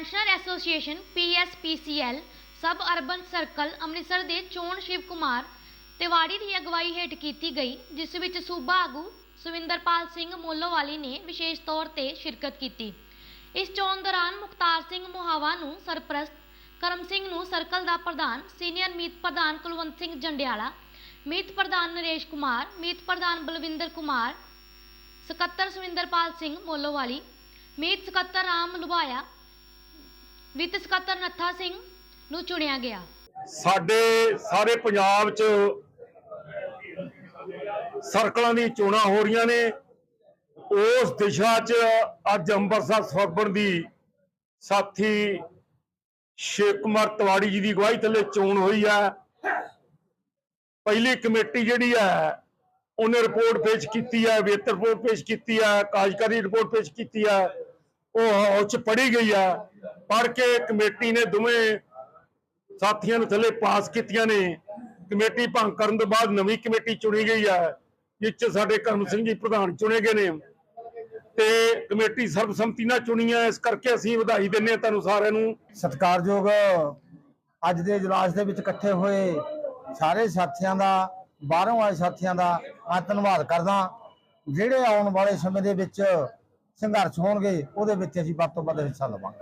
Pensioner association PSPCL suburban circle Amritsar ਦੇ ਚੋਣ ਸ਼ਿਵ ਕੁਮਾਰ ਤਿਵਾੜੀ ਦੀ ਅਗਵਾਈ ਹੇਠ ਕੀਤੀ ਗਈ, ਜਿਸ ਵਿੱਚ ਸੂਬਾ ਆਗੂ ਸੁਵਿੰਦਰਪਾਲ ਸਿੰਘ ਮੋਲੋਵਾਲੀ ਨੇ ਵਿਸ਼ੇਸ਼ ਤੌਰ ਤੇ ਸ਼ਿਰਕਤ ਕੀਤੀ। ਇਸ ਚੋਣ ਦੌਰਾਨ ਮੁਖਤਾਰ ਸਿੰਘ ਮੁਹਾਵਾ ਨੂੰ ਸਰਪ੍ਰਸਤ, ਕਰਮ ਸਿੰਘ ਨੂੰ ਸਰਕਲ ਦਾ ਪ੍ਰਧਾਨ, ਸੀਨੀਅਰ ਮੀਤ ਪ੍ਰਧਾਨ ਕੁਲਵੰਤ ਸਿੰਘ ਜੰਡਿਆਲਾ, ਮੀਤ ਪ੍ਰਧਾਨ ਨਰੇਸ਼ ਕੁਮਾਰ, ਮੀਤ ਪ੍ਰਧਾਨ ਬਲਵਿੰਦਰ ਕੁਮਾਰ, ਸਕੱਤਰ ਸੁਵਿੰਦਰਪਾਲ ਸਿੰਘ ਮੋਲੋਵਾਲੀ, ਮੀਤ ਸਕੱਤਰ ਰਾਮ ਲੁਬਾਇਆ ਵਿੱਤ ਸਕੱਤਰ ਨੱਥਾ ਸਿੰਘ ਨੂੰ ਚੁਣਿਆ ਗਿਆ। ਸਾਡੇ ਸਾਰੇ ਪੰਜਾਬ 'ਚ ਸਰਕਲਾਂ ਦੀ ਚੋਣਾਂ ਹੋ ਰਹੀਆਂ ਨੇ। ਉਸ ਦਿਸ਼ਾ 'ਚ ਅੱਜ ਅੰਮ੍ਰਿਤਸਰ ਸਵਰਬਣ ਦੀ ਸਾਥੀ ਸ਼ੇਖ ਕੁਮਾਰ ਤਵਾੜੀ ਜੀ ਦੀ ਅਗਵਾਈ ਥੱਲੇ ਚੋਣ ਹੋਈ ਹੈ। ਪਹਿਲੀ ਕਮੇਟੀ ਜਿਹੜੀ ਹੈ, ਉਹਨੇ ਰਿਪੋਰਟ ਪੇਸ਼ ਕੀਤੀ ਹੈ, ਵੇਤਨ ਰਿਪੋਰਟ ਪੇਸ਼ ਕੀਤੀ ਹੈ, ਕਾਰਜਕਾਰੀ ਰਿਪੋਰਟ ਪੇਸ਼ ਕੀਤੀ ਹੈ। ਉਹ ਉਹ 'ਚ ਪੜੀ ਗਈ ਹੈ। ਪੜ ਕੇ ਕਮੇਟੀ ਨੇ ਦੋਵੇਂ ਸਾਥੀਆਂ ਨੂੰ ਥੱਲੇ ਪਾਸ ਕੀਤੀਆਂ ਨੇ। ਕਮੇਟੀ ਭੰਗ ਕਰਨ ਤੋਂ ਬਾਅਦ ਨਵੀਂ ਕਮੇਟੀ ਚੁਣੀ ਗਈ ਹੈ, ਜਿਸ ਚ ਸਾਡੇ ਕਰਮ ਸਿੰਘ ਜੀ ਪ੍ਰਧਾਨ ਚੁਣੇ ਗਏ ਨੇ। ਤੇ ਕਮੇਟੀ ਸਰਬਸੰਮਤੀ ਨਾਲ ਚੁਣੀ ਹੈ, ਇਸ ਕਰਕੇ ਅਸੀਂ ਵਧਾਈ ਦਿੰਦੇ ਹਾਂ ਤੁਹਾਨੂੰ ਸਾਰਿਆਂ ਨੂੰ। ਸਤਿਕਾਰਯੋਗ ਅੱਜ ਦੇ ਇਜਲਾਸ ਦੇ ਵਿੱਚ ਇਕੱਠੇ ਹੋਏ ਸਾਰੇ ਸਾਥੀਆਂ ਦਾ, ਬਾਹਰੋਂ ਆਏ ਸਾਥੀਆਂ ਦਾ ਮੈਂ ਧੰਨਵਾਦ ਕਰਦਾ। ਜਿਹੜੇ ਆਉਣ ਵਾਲੇ ਸਮੇਂ ਦੇ ਵਿੱਚ ਸੰਘਰਸ਼ ਹੋਣਗੇ, ਉਹਦੇ ਵਿੱਚ ਅਸੀਂ ਵੱਧ ਤੋਂ ਵੱਧ ਹਿੱਸਾ ਲਵਾਂਗੇ।